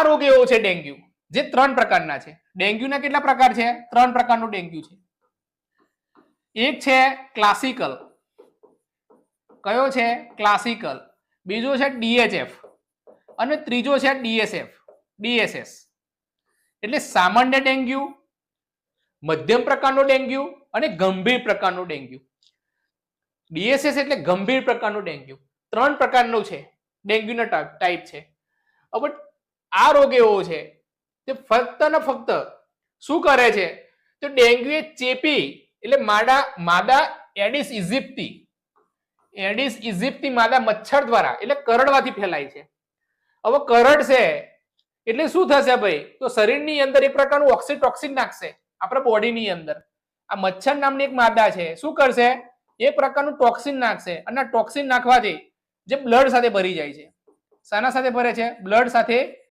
આ રોગ એવો છે ડેન્ગ્યુ, જે ત્રણ પ્રકારના છે. ડેન્ગ્યુના કેટલા પ્રકાર છે? ત્રણ પ્રકારનું ડેન્ગ્યુ છે. એક છે ક્લાસિકલ. કયો છે? ક્લાસિકલ. બીજો છે ડીએચએફ અને ત્રીજો છે ડીએસએફ ડીએસએસ એટલે સામાન્ય ડેન્ગ્યુ, મધ્યમ પ્રકારનો ડેન્ગ્યુ અને ગંભીર પ્રકારનો ડેન્ગ્યુ. ડીએસએસ એટલે ગંભીર પ્રકારનું ડેન્ગ્યુ. ત્રણ પ્રકારનું છે. ડેન્ગ્યુ ટા- ટાઈપ છે. હવે આ રોગ એવો છે તે ફક્ત ને ફક્ત શું કરે છે? તો ડેન્ગ્યુ એ ચેપી એટલે માદા માદા એડિસ ઇજિપ્તી એડિસ ઇજિપ્તી માદા મચ્છર દ્વારા એટલે કરડવાથી ફેલાય છે. હવે કરડશે એટલે શું થશે ભાઈ? તો શરીરની અંદર એક પ્રકારનું ઓક્સિટોક્સિન નાખશે આપણા બોડીની અંદર. આ મચ્છર નામની એક માદા છે. શું કરશે? એક પ્રકારનું ટોક્સિન નાખશે અને ટોક્સિન નાખવાથી જે બ્લડ સાથે ભરી જાય છે. શાના સાથે ભરે છે? બ્લડ સાથે